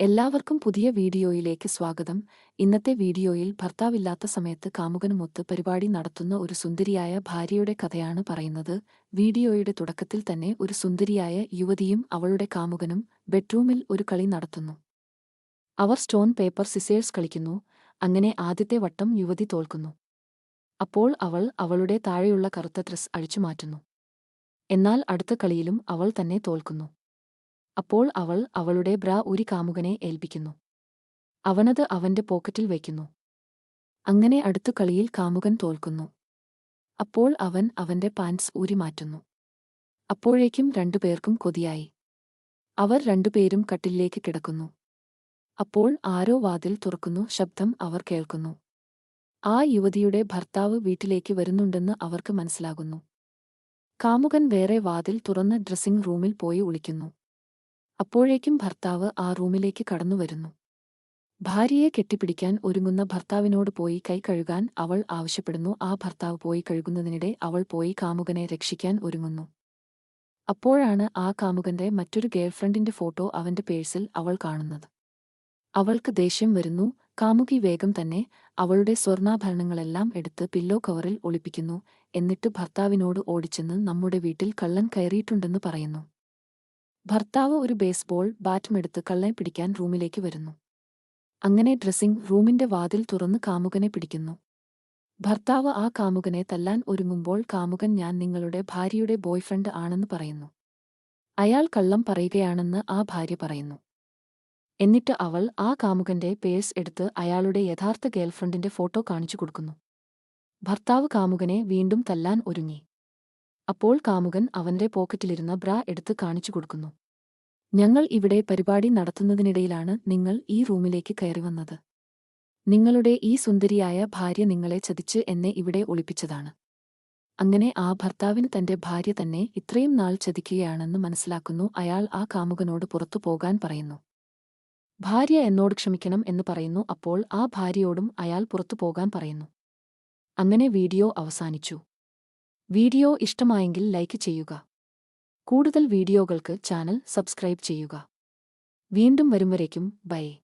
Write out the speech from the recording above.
എല്ലാവർക്കും പുതിയ വീഡിയോയിലേക്ക് സ്വാഗതം. ഇന്നത്തെ വീഡിയോയിൽ ഭർത്താവില്ലാത്ത സമയത്ത് കാമുകനുമൊത്ത് പരിപാടി നടത്തുന്ന ഒരു സുന്ദരിയായ ഭാര്യയുടെ കഥയാണ് പറയുന്നത്. വീഡിയോയുടെ തുടക്കത്തിൽ തന്നെ ഒരു സുന്ദരിയായ യുവതിയും അവളുടെ കാമുകനും ബെഡ്റൂമിൽ ഒരു കളി നടത്തുന്നു. അവർ സ്റ്റോൺ പേപ്പർ സിസേഴ്സ് കളിക്കുന്നു. അങ്ങനെ ആദ്യത്തെ വട്ടം യുവതി തോൽക്കുന്നു. അപ്പോൾ അവൾ അവളുടെ താഴെയുള്ള കറുത്ത ഡ്രസ് അഴിച്ചുമാറ്റുന്നു എന്നാൽ അടുത്ത കളിയിലും അവൾ തന്നെ തോൽക്കുന്നു. അപ്പോൾ അവൾ അവളുടെ ബ്ര ഒരു കാമുകനെ ഏൽപ്പിക്കുന്നു. അവനത് അവന്റെ പോക്കറ്റിൽ വയ്ക്കുന്നു. അങ്ങനെ അടുത്ത കളിയിൽ കാമുകൻ തോൽക്കുന്നു. അപ്പോൾ അവൻ അവന്റെ പാൻസ് ഊരി മാറ്റുന്നു. അപ്പോഴേക്കും രണ്ടുപേർക്കും കൊതിയായി. അവർ രണ്ടുപേരും കട്ടിലേക്ക് കിടക്കുന്നു. അപ്പോൾ ആരോ വാതിൽ തുറക്കുന്നു ശബ്ദം അവർ കേൾക്കുന്നു. ആ യുവതിയുടെ ഭർത്താവ് വീട്ടിലേക്ക് വരുന്നുണ്ടെന്ന് അവർക്ക് മനസ്സിലാകുന്നു. കാമുകൻ വേറെ വാതിൽ തുറന്ന് ഡ്രസ്സിംഗ് റൂമിൽ പോയി ഒളിക്കുന്നു. അപ്പോഴേക്കും ഭർത്താവ് ആ റൂമിലേക്ക് കടന്നുവരുന്നു ഭാര്യയെ കെട്ടിപ്പിടിക്കാൻ ഒരുങ്ങുന്ന ഭർത്താവിനോട് പോയി കൈ കഴുകാൻ അവൾ ആവശ്യപ്പെടുന്നു. ആ ഭർത്താവ് പോയി കഴുകുന്നതിനിടെ അവൾ പോയി കാമുകനെ രക്ഷിക്കാൻ ഒരുങ്ങുന്നു. അപ്പോഴാണ് ആ കാമുകന്റെ മറ്റൊരു ഗേൾഫ്രണ്ടിന്റെ ഫോട്ടോ അവന്റെ പേഴ്സിൽ അവൾ കാണുന്നത്. അവൾക്ക് ദേഷ്യം വരുന്നു. കാമുകി വേഗം തന്നെ അവളുടെ സ്വർണാഭരണങ്ങളെല്ലാം എടുത്ത് പില്ലോ കവറിൽ ഒളിപ്പിക്കുന്നു. എന്നിട്ട് ഭർത്താവിനോട് ഓടിച്ചെന്ന് നമ്മുടെ വീട്ടിൽ കള്ളൻ കയറിയിട്ടുണ്ടെന്ന് പറയുന്നു. ഭർത്താവ് ഒരു ബേസ്ബോൾ ബാറ്റുമെടുത്ത് കള്ളനെ പിടിക്കാൻ റൂമിലേക്ക് വരുന്നു. അങ്ങനെ ഡ്രസ്സിംഗ് റൂമിന്റെ വാതിൽ തുറന്ന് കാമുകനെ പിടിക്കുന്നു. ഭർത്താവ് ആ കാമുകനെ തല്ലാൻ ഒരുങ്ങുമ്പോൾ കാമുകൻ ഞാൻ നിങ്ങളുടെ ഭാര്യയുടെ ബോയ്ഫ്രണ്ട് ആണെന്ന് പറയുന്നു. അയാൾ കള്ളം പറയുകയാണെന്ന് ആ ഭാര്യ പറയുന്നു. എന്നിട്ട് അവൾ ആ കാമുകന്റെ പേഴ്സ് എടുത്ത് അയാളുടെ യഥാർത്ഥ ഗേൾഫ്രണ്ടിന്റെ ഫോട്ടോ കാണിച്ചു കൊടുക്കുന്നു. ഭർത്താവ് കാമുകനെ വീണ്ടും തല്ലാൻ ഒരുങ്ങി. അപ്പോൾ കാമുകൻ അവന്റെ പോക്കറ്റിലിരുന്ന ബ്ര എടുത്ത് കാണിച്ചു കൊടുക്കുന്നു. ഞങ്ങൾ ഇവിടെ പരിപാടി നടത്തുന്നതിനിടയിലാണ് നിങ്ങൾ ഈ റൂമിലേക്ക് കയറി വന്നത്. നിങ്ങളുടെ ഈ സുന്ദരിയായ ഭാര്യ നിങ്ങളെ ചതിച്ച് എന്നെ ഇവിടെ ഒളിപ്പിച്ചതാണ്. അങ്ങനെ ആ ഭർത്താവിന് തന്റെ ഭാര്യ തന്നെ ഇത്രയും നാൾ ചതിക്കുകയാണെന്ന് മനസ്സിലാക്കുന്നു അയാൾ ആ കാമുകനോട് പുറത്തു പോകാൻ പറയുന്നു. ഭാര്യ എന്നോട് ക്ഷമിക്കണം എന്ന് പറയുന്നു അപ്പോൾ ആ ഭാര്യയോടും അയാൾ പുറത്തു പോകാൻ പറയുന്നു. അങ്ങനെ വീഡിയോ അവസാനിച്ചു. വീഡിയോ ഇഷ്ടമായെങ്കിൽ ലൈക്ക് ചെയ്യുക. കൂടുതൽ വീഡിയോകൾക്ക് ചാനൽ സബ്സ്ക്രൈബ് ചെയ്യുക. വീണ്ടും വരും വരുംവരേക്കും. ബൈ.